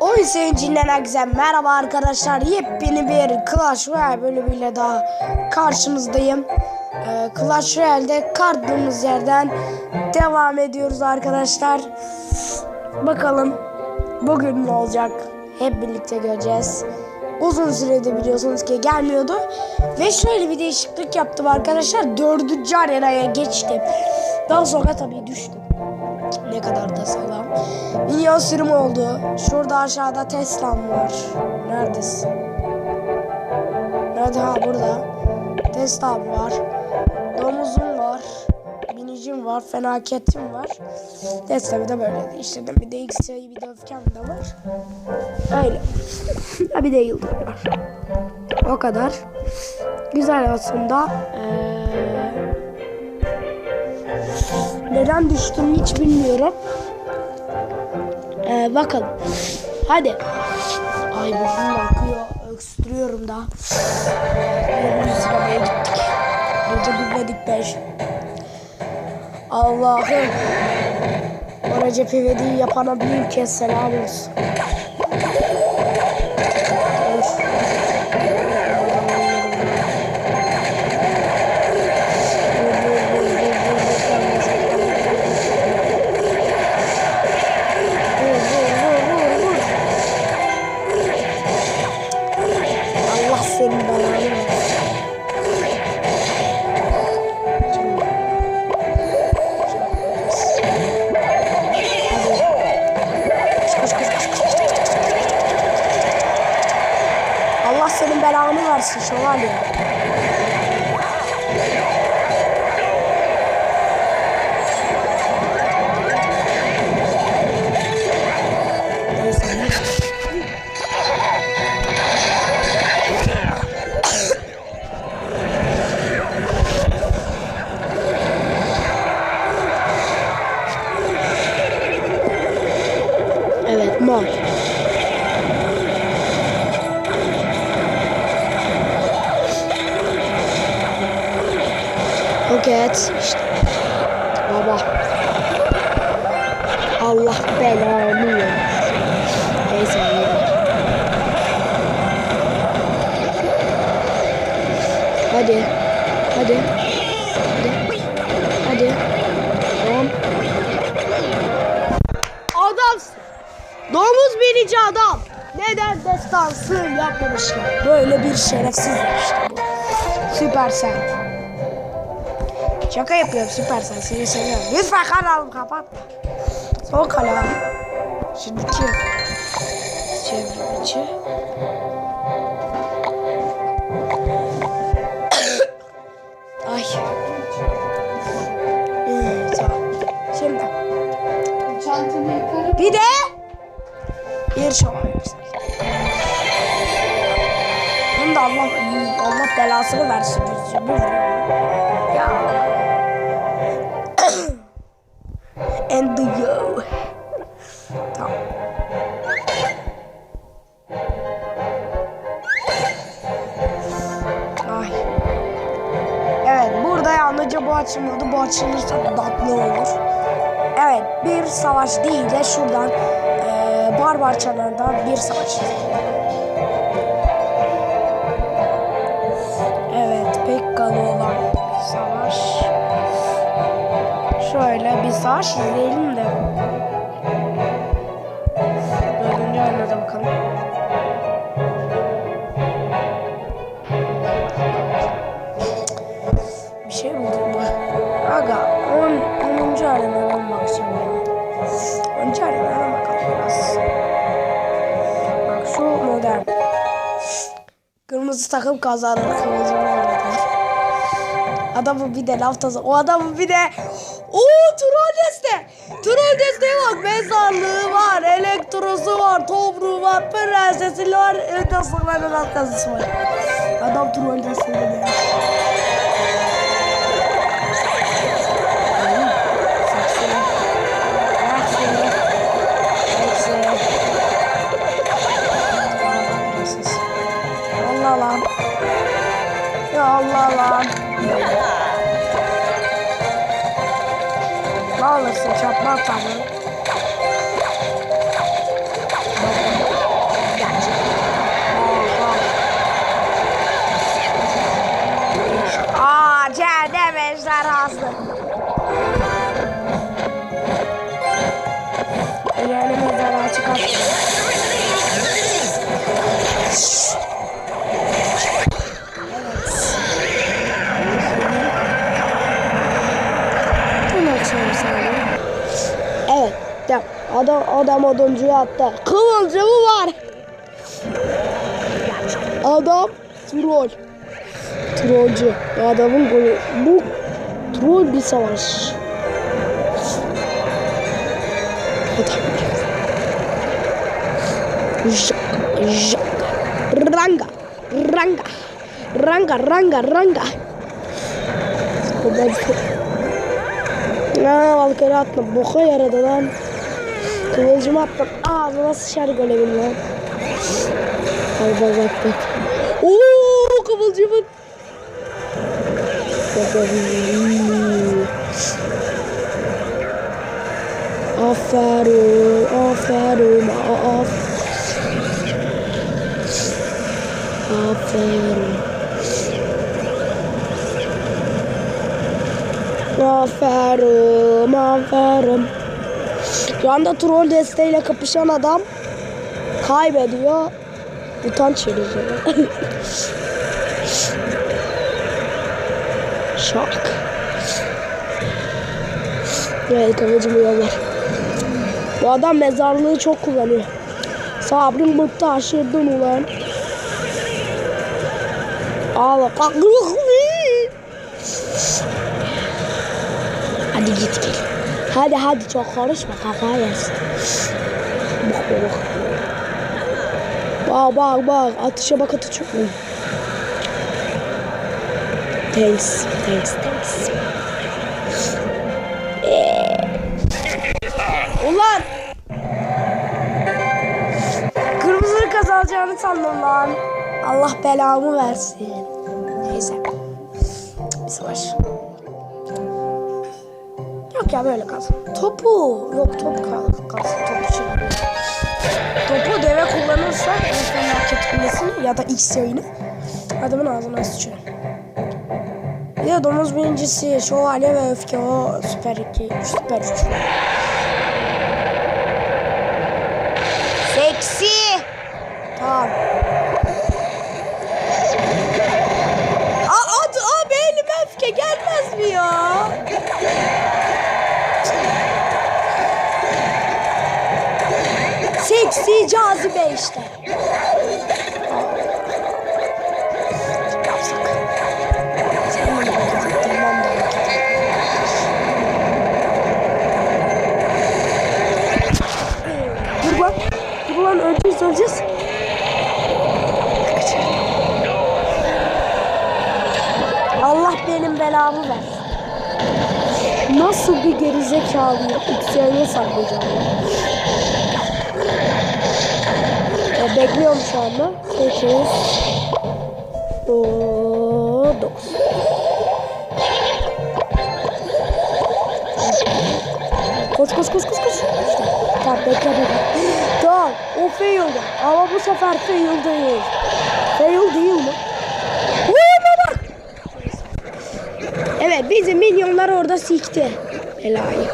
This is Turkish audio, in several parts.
Oyun sevincinden herkese merhaba arkadaşlar. Yepyeni bir Clash Royale bölümüyle daha karşınızdayım. Ee, Clash Royale'de kaldığımız yerden devam ediyoruz arkadaşlar. Bakalım bugün ne olacak? Hep birlikte göreceğiz. Uzun süredir biliyorsunuz ki gelmiyordu. Ve şöyle bir değişiklik yaptım arkadaşlar. Dördüncü arenaya geçtim. Daha sonra tabii düştüm. Ne kadar da sağlam. Milyon sürüm oldu. Şurada aşağıda Tesla'm var. Neredesin? Nerede? Ha burada. Tesla'm var. Domuzum var. Binicim var. Fenaketim var. Tesla'mı da böyle değiştirdim. Bir de X-Ray bir de öfkem de var. Öyle. Ha bir de yıldız var. O kadar. Güzel aslında. Ee, neden düştüm hiç bilmiyorum. Ee, bakalım. Hadi. Ay burnum akıyor. Öksürüyorum da. Yeni sinemaya gittik. Gece bilmedik beş. Allah'ım. O Recep İvedik'i yapana büyük kez selam olsun. Of. Allah senin belanı versin şövalye. Evet, mor. Roket işte. Baba. Allah belanı versin. Neyse. Hadi. Hadi. Hadi. Hadi. Tamam. Adamsın. Domuz binici adam. Neden destansı yapmamışlar? Böyle bir şerefsizler işte bu. Süpersel. Şaka yapıyorum Süpersel. Seni seviyorum. Lütfen kanalımı kapat. Son kanal. Şimdi kim? Çevrimiçi. Ay. İyi, tamam. Şimdi. Bir de bir şövalye güzel. Bunu da Allah, Allah belasını versin. yüzümü vuruyor. Ya. And the yo. Tamam. Ay. Evet burada yalnızca bu açılmadı. Bu açılırsa tatlı olur. Evet bir savaş değil de şuradan eee barbar çanardan bir savaş. Evet Pekkalı olan bir savaş. Şöyle bir savaş izleyelim de. Dördüncü arenada bakalım. Bir şey buldum bu. Aga 10. 10. arenadan bakacağım ya. 10. arenadan bakalım biraz. Bak şu modern. Kırmızı takım kazanır. Kırmızı modern. Adamın bir de laf tazı. O adamın bir de troll deste. Troll desteği bak. Mezarlığı var. Elektrosu var. Tobruğu var. Prensesi var. Ödasıkların atkazısı var. Adam troll desteği ya. Allah lan. Ya Allah lan. alırsın çapma atarım. Bunu açalım sana. Evet. Tamam. Adam, adam oduncuyu attı. Kıvılcımı var. Adam troll. Trollcü. Adamın golü. Bu troll bir savaş. Adam. Jak, jak. Ranga. Ranga. Ranga, ranga, ranga. Ha, Valkyrie attım. Boka yaradı lan. Kıvılcımı attım. Ağzıma sıçar golemin lan. Ay bak bak bak. Oo kıvılcımın. Aferin, aferin, af. Aferin. Aferin, aferin. Şu anda troll desteğiyle kapışan adam kaybediyor. Utanç verici. Şak. Evet kılıcımı yollar. Bu adam mezarlığı çok kullanıyor. Sabrın bıktı aşırdın ulan. Ağla. Hadi git gel. Hadi hadi çok konuşma kafaya yersin. Bak bak bak. Bak bak bak. Atışa bak atış çok mu? Thanks. Thanks. Thanks. Ulan. Kırmızı kazanacağını sandım lan. Allah belamı versin. Neyse. Bir savaş. Yok ya böyle kalsın. Topu. Yok top kal kalsın. Topu çıkarıyor. Topu deve kullanırsa en felaket kulesini ya da X yayını adamın ağzına sıçıyor. Bir de domuz birincisi şövalye ve öfke o süper 2 süper 3. Seksi. De hareket ettim. Dur lan. Dur lan öleceğiz öleceğiz. Allah benim belamı versin. Nasıl bir gerizekalıyım. X'ye saklayacağım bekliyorum şu anda. 8 9 Koş koş koş koş koş. İşte. Tamam bekle bekle. Tamam o fail'dı. Ama bu sefer fail değil. Fail değil mi? Evet bizim minyonlar orada sikti. Belayı.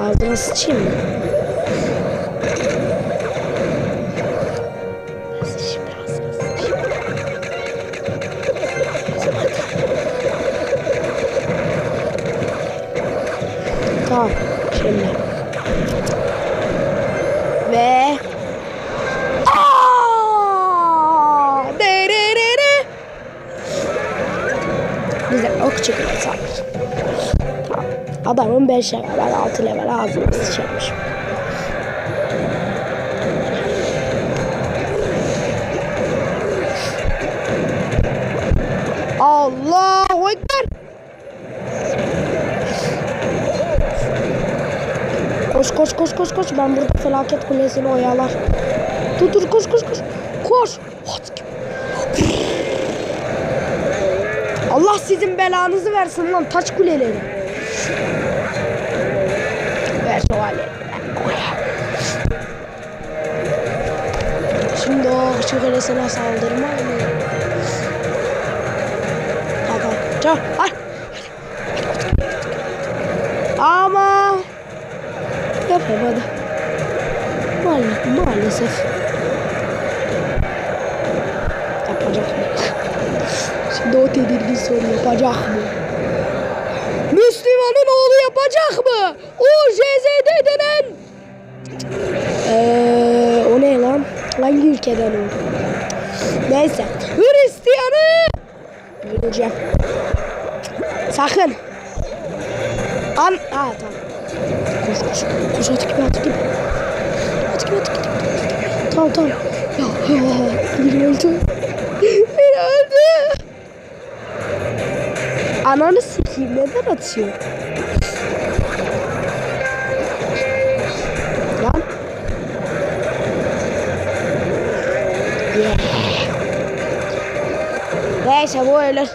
Ağzına sıçayım mı? 5 level, ben 6 level ağzını sıçramış. Allahu Ekber. Koş koş koş koş koş. Ben burada felaket kulesini oyalar. Dur dur koş koş koş. Koş. Allah sizin belanızı versin lan taç kuleleri. Kulesine saldırma. Tamam. Çal. Ay. Ama Yapamadı. Maalesef. maalesef. Yapacak mı? Şimdi o tedirgin soru yapacak mı? Müslümanın oğlu yapacak mı? O JZD denen. Eee o ne lan? Hangi ülkeden o? Neyse. Hristiyanı. Bileceğim. Sakın. An... Ha tamam. Koş koş. Koş at gibi at gibi. At gibi at gibi. Tamam tamam. Ya ya. Biri öldü. Biri öldü. Ananı sikeyim neden atıyor? Neyse bu öyle.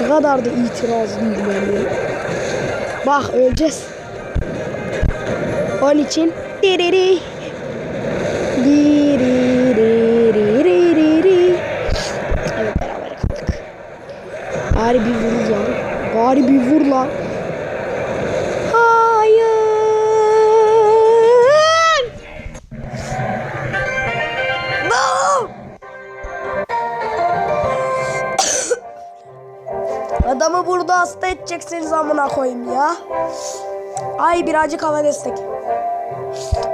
ne kadar da itirazlıyım ben ya. Bak öleceğiz. Onun için diriri. Diriri. Evet beraber kaldık. Bari bir vur lan. Bari bir vur lan. Amına koyayım ya. Ay birazcık hava destek.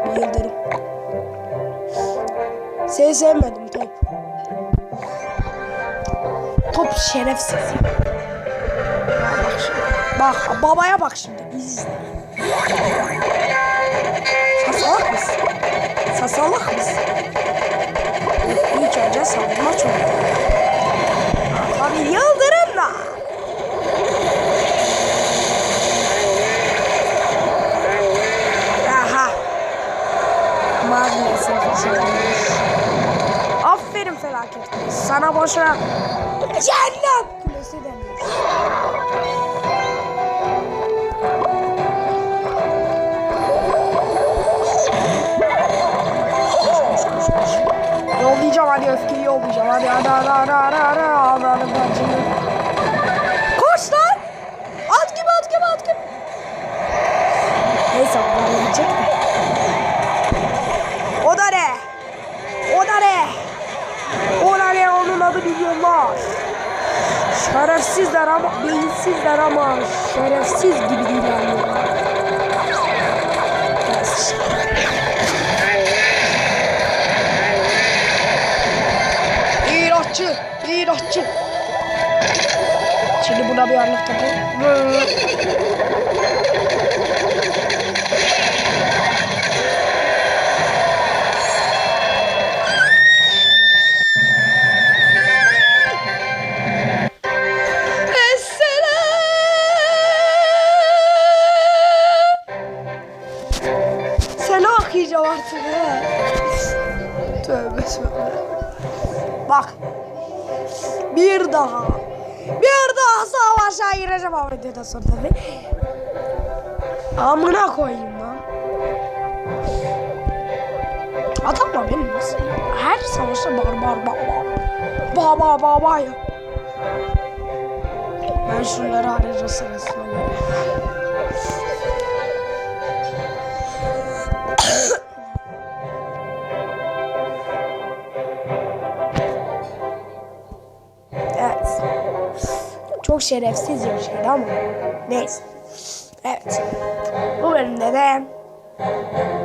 Bir yıldırım. Seni sevmedim top. Top şerefsiz. Bak şimdi. Bak babaya bak şimdi. İzle. Sasalak mısın? Sasalak mısın? İlk önce savunma çok. Tabii yıldırım da. Aha. Çalınmış. Aferin felaket. Sana boşuna cennet kulesi deniyor. Yollayacağım hadi öfkeyi yollayacağım. Hadi hadi hadi hadi hadi hadi hadi hadi hadi ama şerefsiz gibi ilerliyorlar. İlaççı, ilaççı. Şimdi buna bir anlık tabii. Bak. Bir daha. Bir daha savaşa gireceğim ama videodan sonra tabii. Amına koyayım lan. Adamla benim nasıl? Her savaşta barbar baba. Baba baba ya. Ben şunları arayacağım sırasına göre. Çok şerefsiz bir şeydi ama neyse. Evet. Bu bölümde de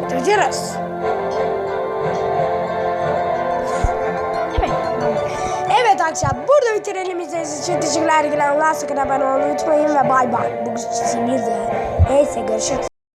bitireceğiz. Evet. Evet arkadaşlar burada bitirelim izlediğiniz için teşekkürler. Allah'a sakın abone olmayı unutmayın ve bay bay. Bugün sinir de. Neyse görüşürüz.